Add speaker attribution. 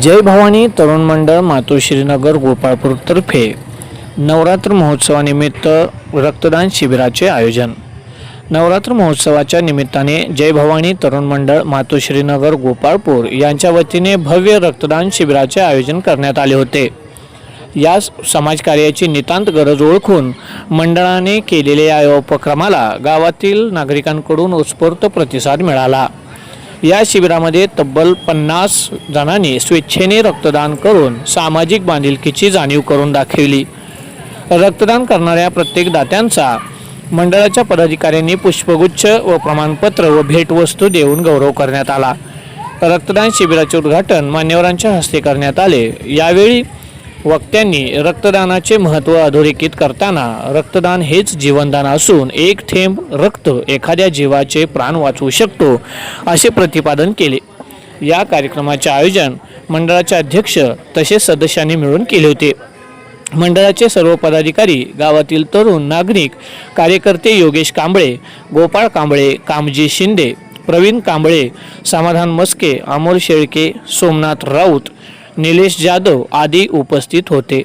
Speaker 1: जय भवानी तरुण मंडळ मातोश्रीनगर गोपाळपूरतर्फे नवरात्र महोत्सवानिमित्त रक्तदान शिबिराचे आयोजन. नवरात्र महोत्सवाच्या निमित्ताने जय भवानी तरुण मंडळ मातोश्रीनगर गोपाळपूर यांच्या वतीने भव्य रक्तदान शिबिराचे आयोजन करण्यात आले होते. या समाजकार्याची नितांत गरज ओळखून मंडळाने केलेल्या या उपक्रमाला गावातील नागरिकांकडून उत्स्फूर्त प्रतिसाद मिळाला. या शिबिरामध्ये तब्बल पन्नास जणांनी स्वेच्छेने रक्तदान करून सामाजिक बांधिलकीची जाणीव करून दाखवली. रक्तदान करणाऱ्या प्रत्येक दात्यांचा मंडळाच्या पदाधिकाऱ्यांनी पुष्पगुच्छ व प्रमाणपत्र व भेटवस्तू देऊन गौरव करण्यात आला. रक्तदान शिबिराचे उद्घाटन मान्यवरांच्या हस्ते करण्यात आले. यावेळी वक्त्यांनी रक्तदानाचे महत्त्व अधोरेखित करताना रक्तदान हेच जीवनदान असून एक थेंब रक्त एखाद्या जीवाचे प्राण वाचवू शकतो असे प्रतिपादन केले. या कार्यक्रमाचे आयोजन मंडळाचे अध्यक्ष तसेच सदस्यांनी मिळून केले होते. मंडळाचे सर्व पदाधिकारी गावातील तरुण नागरिक कार्यकर्ते योगेश कांबळे गोपाळ कांबळे कामजी शिंदे प्रवीण कांबळे समाधान मस्के अमोल शेळके सोमनाथ राऊत निलेश जाधव आदी उपस्थित होते.